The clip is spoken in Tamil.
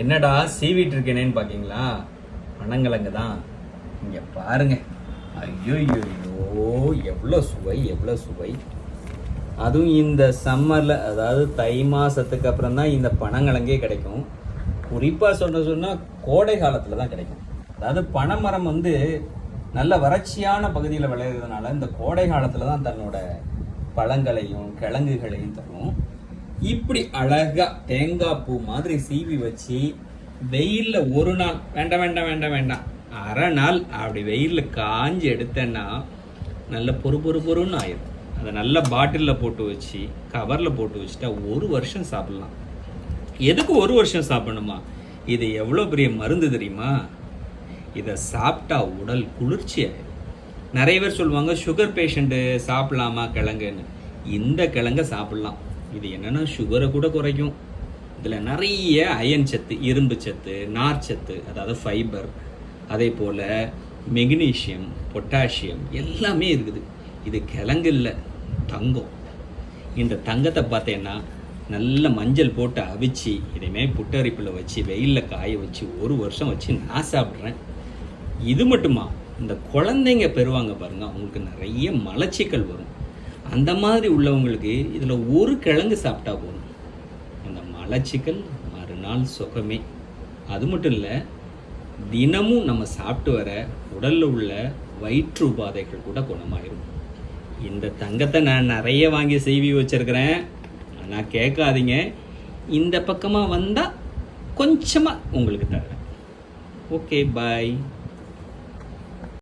என்னடா சீவிட்டு இருக்கேனேன்னு பாக்கீங்களா பனங்கிழங்கு தான் இங்கே பாருங்க. ஐயோ எவ்வளோ சுவை எவ்வளோ சுவை. அதுவும் இந்த சம்மரில் அதாவது தை மாதத்துக்கு அப்புறம் தான் இந்த பனங்கிழங்கே கிடைக்கும். குறிப்பாக சொல்ற சொன்னால் கோடை காலத்தில் தான் கிடைக்கும். அதாவது பனைமரம் வந்து நல்ல வறட்சியான பகுதியில் விளையிறதுனால இந்த கோடை காலத்தில் தான் தன்னோட பழங்களையும் கிழங்குகளையும் தரும். இப்படி அழகா தேங்காய் பூ மாதிரி சீவி வச்சு வெயில்ல ஒரு நாள் வேண்டாம் வேண்டாம் வேண்டாம் வேண்டாம். அரை நாள் அப்படி வெயிலில் காஞ்சி எடுத்தேன்னா நல்ல பொறு பொறு பொறுன்னு ஆயிடும் அதை நல்ல பாட்டிலில் போட்டு வச்சு கவரில் போட்டு வச்சுட்டா ஒரு வருஷம் சாப்பிட்லாம். எதுக்கு ஒரு வருஷம் சாப்பிடணுமா? இது எவ்வளோ பெரிய மருந்து தெரியுமா? இதை சாப்பிட்டா உடல் குளிர்ச்சி ஆயிடும் நிறைய பேர் சொல்லுவாங்க சுகர் பேஷண்ட்டு சாப்பிடலாமா கிழங்குன்னு? இந்த கிழங்கை சாப்பிட்லாம். இது என்னென்னா சுகரை கூட குறைக்கும். இதில் நிறைய அயன் சத்து இரும்பு சத்து நார் சத்து அதாவது ஃபைபர் அதே போல் மெக்னீஷியம் பொட்டாசியம் எல்லாமே இருக்குது. இது கிழங்கு இல்லை தங்கம். இந்த தங்கத்தை பார்த்தேன்னா நல்ல மஞ்சள் போட்டு அவிச்சு இதையுமே புட்டரிப்பில் வச்சு வெயிலில் காய வச்சு ஒரு வருஷம் வச்சு நான் சாப்பிட்றேன். இது மட்டுமா இந்த குழந்தைங்க பெறுவாங்க பாருங்க அவங்களுக்கு நிறைய மலச்சிக்கல் வரும். அந்த மாதிரி உள்ளவங்களுக்கு இதில் ஒரு கிழங்கு சாப்பிட்டா போதும். அந்த மலச்சிக்கல் மறுநாள் சுகமே. அது மட்டும் இல்லை தினமும் நம்ம சாப்பிட்டு வர உடலில் உள்ள வயிற்று உபாதைகள் கூட குணமாயிரும். இந்த தங்கத்தை நான் நிறைய வாங்கி செய்வி வச்சுருக்கிறேன். ஆனால் கேட்காதீங்க. இந்த பக்கமாக வந்தால் கொஞ்சமாக உங்களுக்கு தரேன். Okay bye